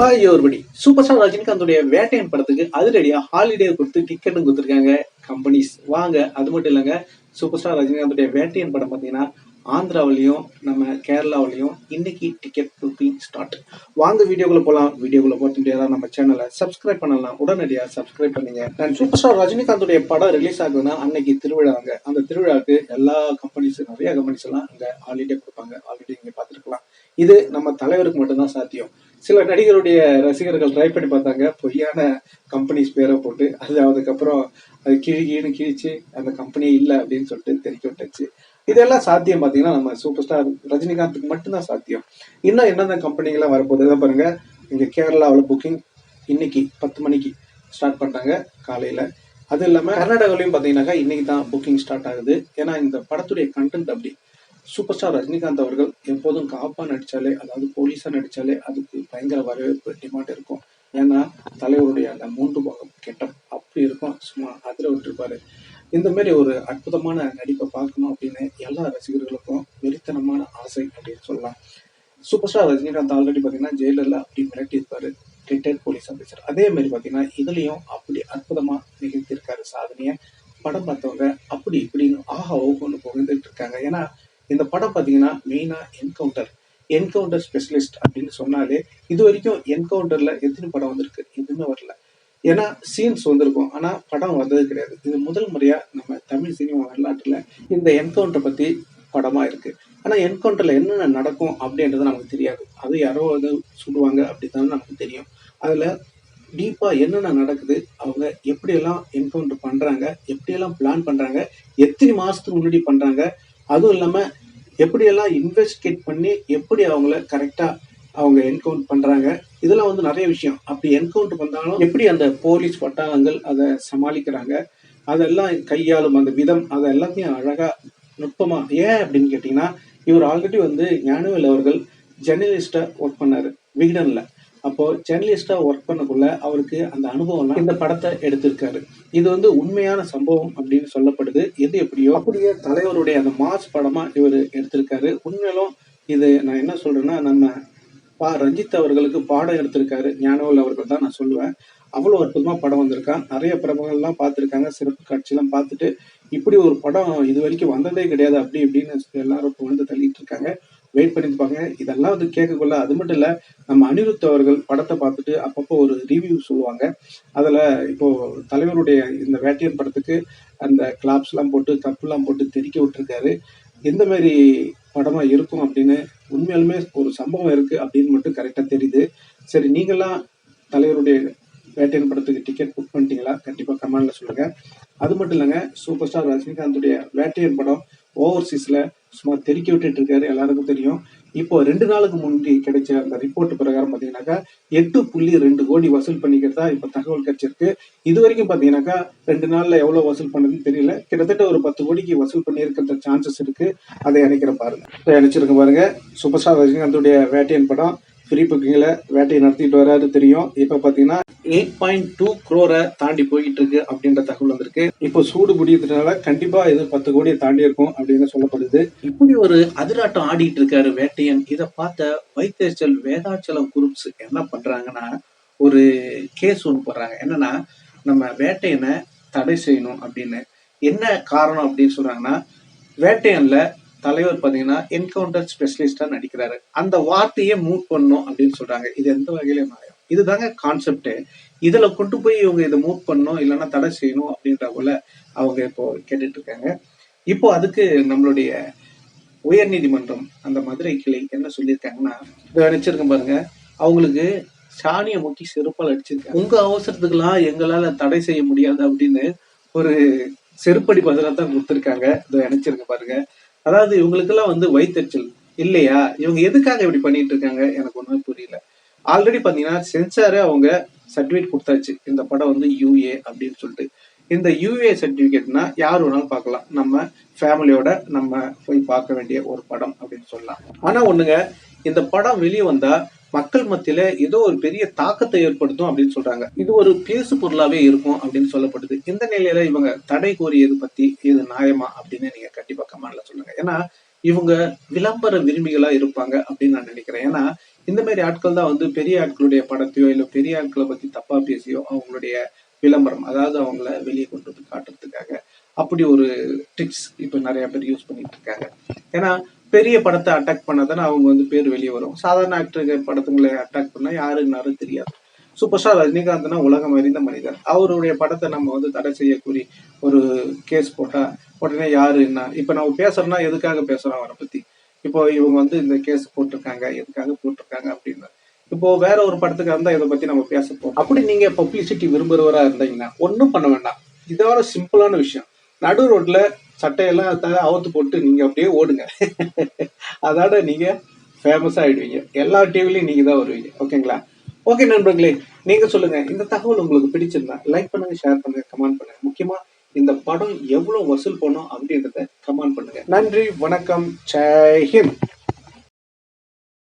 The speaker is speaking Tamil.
ஹாய் ஒருபடி சூப்பர் ஸ்டார் ரஜினிகாந்தோடைய வேட்டையன் படத்துக்கு அதிரடியா ஹாலிடே கொடுத்து டிக்கெட்டும் கொடுத்துருக்காங்க கம்பெனிஸ் வாங்க அது மட்டும் இல்லைங்க. சூப்பர் ஸ்டார் ரஜினிகாந்தோடைய வேட்டையன் படம் பார்த்தீங்கன்னா ஆந்திராவிலையும் நம்ம கேரளாவிலையும் இன்னைக்கு டிக்கெட் புக்கிங் ஸ்டார்ட் வாங்க வீடியோக்குள்ள போகலாம் வீடியோக்குள்ள போக முடியாதா நம்ம சேனலை சப்ஸ்கிரைப் பண்ணலாம். உடனடியாக சப்ஸ்கிரைப் பண்ணுங்க. நான் சூப்பர் ஸ்டார் ரஜினிகாந்தோடைய படம் ரிலீஸ் ஆகுதுன்னா அன்னைக்கு திருவிழாங்க. அந்த திருவிழாவுக்கு எல்லா கம்பெனிஸும் நிறைய கம்பெனிஸ் எல்லாம் அங்கே ஹாலிடே கொடுப்பாங்க. ஆல்ரெடி இங்கே பார்த்துருக்கலாம். இது நம்ம தலைவருக்கு மட்டும்தான் சாத்தியம். சில நடிகருடைய ரசிகர்கள் ட்ரை பண்ணி பார்த்தாங்க. பொய்யான கம்பெனிஸ் பேரை போட்டு அது அதுக்கப்புறம் அது கிழி கீழு கிழிச்சு அந்த கம்பெனியே இல்லை அப்படின்னு சொல்லிட்டு தெரிவிக்க விட்டுச்சு. இதெல்லாம் சாத்தியம் பார்த்தீங்கன்னா நம்ம சூப்பர் ஸ்டார் ரஜினிகாந்துக்கு மட்டும்தான் சாத்தியம். இன்னும் என்னென்ன கம்பெனிகள்லாம் வரப்போகுது? இதை பாருங்க. இங்கே கேரளாவில் புக்கிங் இன்னைக்கு பத்து மணிக்கு ஸ்டார்ட் பண்ணிட்டாங்க காலையில். அது இல்லாமல் கர்நாடகாவிலையும் பார்த்தீங்கன்னாக்கா இன்னைக்கு தான் புக்கிங் ஸ்டார்ட் ஆகுது. ஏன்னா இந்த படத்துடைய கண்டென்ட் அப்படி. சூப்பர் ஸ்டார் ரஜினிகாந்த் அவர்கள் எப்போதும் காப்பா நடிச்சாலே அதாவது போலீஸா நடிச்சாலே அதுக்கு பயங்கர வரவேற்பு டிமாண்ட் இருக்கும். ஏன்னா தலைவருடைய அந்த மூன்று பாகம் கெட்டம் அப்படி இருக்கும். சும்மா அதில் விட்டுருப்பாரு. இந்த மாதிரி ஒரு அற்புதமான நடிப்பை பார்க்கணும் அப்படின்னு எல்லா ரசிகர்களுக்கும் வெறித்தனமான ஆசை அப்படின்னு சொல்லலாம். சூப்பர் ஸ்டார் ரஜினிகாந்த் ஆல்ரெடி பார்த்தீங்கன்னா ஜெயிலரில் அப்படி மிரட்டி இருப்பாரு ரிட்டையர்ட் போலீஸ் ஆஃபீஸர் அதே மாதிரி பார்த்தீங்கன்னா இதுலேயும் அப்படி அற்புதமாக நிகழ்த்தியிருக்காரு சாதனையை. படம் பார்த்தவங்க அப்படி இப்படின்னு ஆஹா ஓகோன்னு புகழ்ந்துட்டு இருக்காங்க. ஏன்னா இந்த படம் பார்த்தீங்கன்னா மெயினா என்கவுண்டர் என்கவுண்டர் ஸ்பெஷலிஸ்ட் அப்படின்னு சொன்னாலே இது வரைக்கும் என்கவுண்டர்ல எத்தனை படம் வந்திருக்கு? எதுவுமே வரல. ஏன்னா சீன்ஸ் வந்திருக்கும். ஆனா படம் வந்தது கிடையாது. இது முதல் முறையா நம்ம தமிழ் சினிமா வரலாற்றுல இந்த என்கவுண்டர் பத்தி படமா இருக்கு. ஆனா என்கவுண்டர்ல என்னென்ன நடக்கும் அப்படின்றது நமக்கு தெரியாது. அது யாரோ அது சுடுவாங்க அப்படித்தான் நமக்கு தெரியும். அதுல டீப்பா என்னென்ன நடக்குது அவங்க எப்படியெல்லாம் என்கவுண்டர் பண்றாங்க எப்படியெல்லாம் பிளான் பண்றாங்க எத்தனை மாசத்துக்கு முன்னாடி பண்றாங்க அதுவும் இல்லாமல் எப்படியெல்லாம் இன்வெஸ்டிகேட் பண்ணி எப்படி அவங்கள கரெக்டாக அவங்க என்கவுண்ட் பண்ணுறாங்க இதெல்லாம் வந்து நிறைய விஷயம். அப்படி என்கவுண்ட் பண்ணாலும் எப்படி அந்த போலீஸ் வட்டாரங்கள் அதை சமாளிக்கிறாங்க அதெல்லாம் கையாளும் அந்த விதம் அதை எல்லாத்தையும் அழகாக நுட்பமாக ஏன் அப்படின்னு கேட்டிங்கன்னா இவர் ஆல்ரெடி வந்து ஞானவேல் அவர்கள் ஜெர்னலிஸ்டாக ஒர்க் பண்ணார். விகடனில். அப்போ ஜெர்னலிஸ்டா ஒர்க் பண்ணக்குள்ள அவருக்கு அந்த அனுபவம்லாம் இந்த படத்தை எடுத்திருக்காரு. இது வந்து உண்மையான சம்பவம் அப்படின்னு சொல்லப்படுது. எது எப்படியோ அப்படியே தலைவருடைய அந்த மாஸ் படமா இவர் எடுத்திருக்காரு. உண்மையிலும் இது நான் என்ன சொல்றேன்னா நம்ம பா ரஞ்சித் அவர்களுக்கு பாடம் எடுத்திருக்காரு. ஞானவல் அவர்கள் தான் நான் சொல்லுவேன். அவ்வளோ அற்புதமாக படம் வந்திருக்கான். நிறைய பிரபலங்கள்லாம் பார்த்துருக்காங்க. சிறப்பு காட்சியெல்லாம் பார்த்துட்டு இப்படி ஒரு படம் இது வரைக்கும் வந்ததே கிடையாது. அப்படி இப்படின்னு எல்லாரும் புகழ்ந்து தள்ளிட்டு இருக்காங்க. வெயிட் பண்ணியிருப்பாங்க இதெல்லாம் வந்து கேட்கக்குள்ள அது மட்டும் இல்லை நம்ம அனிருத் அவர்கள் படத்தை பார்த்துட்டு அப்பப்போ ஒரு ரிவ்யூ சொல்லுவாங்க. அதில் இப்போது தலைவருடைய இந்த வேட்டையன் படத்துக்கு அந்த கிளாப்ஸ்லாம் போட்டு தப்புலாம் போட்டு தெறிக்க விட்டுருக்காரு. எந்த மாதிரி படமாக இருக்கும் அப்படின்னு உண்மையாலுமே ஒரு சம்பவம் இருக்குது அப்படின்னு மட்டும் கரெக்டாக தெரியுது. சரி நீங்களாம் தலைவருடைய வேட்டையன் படத்துக்கு டிக்கெட் புக் பண்ணிட்டீங்களா? கண்டிப்பாக கமெண்டில் சொல்லுங்கள் அது மட்டும் இல்லைங்க சூப்பர் ஸ்டார் ரஜினிகாந்துடைய வேட்டையன் படம் ஓவர்சீஸில் சும்மா தெருக்கி விட்டுட்டு இருக்காரு எல்லாருக்கும் தெரியும். இப்போ ரெண்டு நாளுக்கு முன்னாடி கிடைச்ச அந்த ரிப்போர்ட் பிரகாரம் பாத்தீங்கன்னாக்கா எட்டு புள்ளி ரெண்டு கோடி வசூல் பண்ணிக்கிறதா இப்ப தகவல் கிடைச்சிருக்கு. இது வரைக்கும் பாத்தீங்கன்னாக்கா ரெண்டு நாள்ல எவ்வளவு வசூல் பண்ணதுன்னு தெரியல. கிட்டத்தட்ட ஒரு பத்து கோடிக்கு வசூல் பண்ணியிருக்கிற சான்சஸ் இருக்கு. அதை இணைக்கிற பாருங்க. இணைச்சிருக்க பாருங்க. சூப்பர் ஸ்டார் ரஜினிகாந்துடைய வேட்டையன் படம் ஃப்ரீ புக்கிங்ல வேட்டையை நடத்திட்டு வராரு தெரியும். இப்ப பாத்தீங்கன்னா எயிட் பாயிண்ட் டூ குரோரை தாண்டி போயிட்டு இருக்கு அப்படின்ற தகவல் வந்திருக்கு. இப்போ சூடு பிடிக்கிறதுனால கண்டிப்பா இது பத்து கோடியை தாண்டி இருக்கும் அப்படின்னு சொல்லப்படுது. இப்படி ஒரு அதிராட்டம் ஆடிட்டு இருக்காரு வேட்டையன். இதை பார்த்த வைத்தேச்சல் வேதாச்சலம் குரூப்ஸ் என்ன பண்றாங்கன்னா ஒரு கேஸ் ஒன்று போடுறாங்க. என்னன்னா நம்ம வேட்டையனை தடை செய்யணும் அப்படின்னு. என்ன காரணம் அப்படின்னு சொல்றாங்கன்னா வேட்டையன்ல தலைவர் பார்த்தீங்கன்னா என்கவுண்டர் ஸ்பெஷலிஸ்டா நடிக்கிறாரு. அந்த வார்த்தையே மூவ் பண்ணும் அப்படின்னு சொல்றாங்க. இது எந்த வகையில நியாயம் இதுதாங்க கான்செப்ட் இதுல கொண்டு போய் இவங்க இதை மூவ் பண்ணணும் இல்லைன்னா தடை செய்யணும் அப்படின்ற போல அவங்க இப்போ கேட்டுட்டு இருக்காங்க. இப்போ அதுக்கு நம்மளுடைய உயர் நீதிமன்றம் அந்த மதுரை கிளை என்ன சொல்லியிருக்காங்கன்னா இதை நினைச்சிருக்கேன் பாருங்க. அவங்களுக்கு சாணியை முக்கி செருப்பால் அடிச்சிருக்காங்க. உங்க அவசரத்துக்கெல்லாம் எங்களால தடை செய்ய முடியாது அப்படின்னு ஒரு செருப்படி பதிலாக தான் கொடுத்துருக்காங்க. இதை நினைச்சிருக்க பாருங்க. அதாவது இவங்களுக்கெல்லாம் வந்து வயிற்றுச்சல் இல்லையா? இவங்க எதுக்காக இப்படி பண்ணிட்டு இருக்காங்க எனக்கு ஒண்ணுமே புரியல. ஆல்ரெடி பாத்தீங்கன்னா சென்சாரே அவங்க சர்டிபிகேட் கொடுத்தாச்சு. இந்த படம் வந்து யூஏ அப்படின்னு சொல்லிட்டு. இந்த யூஏ சர்டிபிகேட்னா யார் வேணாலும் பார்க்கலாம். நம்ம ஃபேமிலியோட நம்ம போய் பார்க்க வேண்டிய ஒரு படம் அப்படின்னு சொல்லலாம். ஆனா ஒண்ணுங்க இந்த படம் வெளியே வந்தா மக்கள் மத்தியில ஏதோ ஒரு பெரிய தாக்கத்தை ஏற்படுத்தும் அப்படின்னு சொல்றாங்க. இது ஒரு பேசு பொருளாவே இருக்கும் அப்படின்னு சொல்லப்படுது. இந்த நிலையில இவங்க தடை கோரியது பத்தி இது நியாயமா அப்படின்னு நீங்க கண்டிப்பா கமெண்ட்ல சொல்லுங்க. ஏன்னா இவங்க விளம்பர விரும்பிகளா இருப்பாங்க அப்படின்னு நான் நினைக்கிறேன். ஏன்னா இந்த மாதிரி ஆட்கள் தான் வந்து பெரிய ஆட்களுடைய படத்தையோ இல்ல பெரிய ஆட்களை பத்தி தப்பா பேசியோ அவங்களுடைய விளம்பரம் அதாவது அவங்கள வெளியே கொண்டு வந்து காட்டுறதுக்காக அப்படி ஒரு ட்ரிக்ஸ் இப்போ நிறைய பேர் யூஸ் பண்ணிட்டு இருக்காங்க. ஏன்னா பெரிய படத்தை அட்டாக் பண்ணாதானே அவங்க வந்து பேர் வெளியே வரும். சாதாரண ஆக்டருக்கு படத்துங்களை அட்டாக் பண்ணா யாருன்னாலும் தெரியாது. சூப்பர் ஸ்டார் ரஜினிகாந்த்னா உலகம் அறிந்த மனிதர். அவருடைய படத்தை நம்ம வந்து தடை செய்யக்கூறி ஒரு கேஸ் போட்டா உடனே யாரு என்ன? இப்ப நம்ம பேசுறோம்னா எதுக்காக பேசுறோம் அவரை பத்தி? இப்போ இவங்க வந்து இந்த கேஸ் போட்டிருக்காங்க எதுக்காக போட்டிருக்காங்க அப்படின்னு. இப்போ வேற ஒரு படத்துக்கு இருந்தா இதை பத்தி நம்ம பேச போறோம். அப்படி நீங்க பப்ளிசிட்டி விரும்புறவரா இருந்தீங்கன்னா ஒன்றும் பண்ண வேண்டாம். இதோட சிம்பிளான விஷயம். நடு ரோட்ல சட்டையெல்லாம் அவுத்து போட்டு நீங்க அப்படியே ஓடுங்க. அதோட நீங்க ஃபேமஸ் ஆயிடுவீங்க. எல்லா டிவிலையும் நீங்க தான் வருவீங்க. ஓகேங்களா ஓகே நண்பர்களே நீங்க சொல்லுங்க. இந்த தகவல் உங்களுக்கு பிடிச்சிருந்தா லைக் பண்ணுங்க ஷேர் பண்ணுங்க கமெண்ட் பண்ணுங்க. முக்கியமா இந்த படம் எவ்வளவு வசூல் பண்ணும் அப்படின்றத கமெண்ட் பண்ணுங்க. நன்றி வணக்கம் ஜெய்ஹிந்த்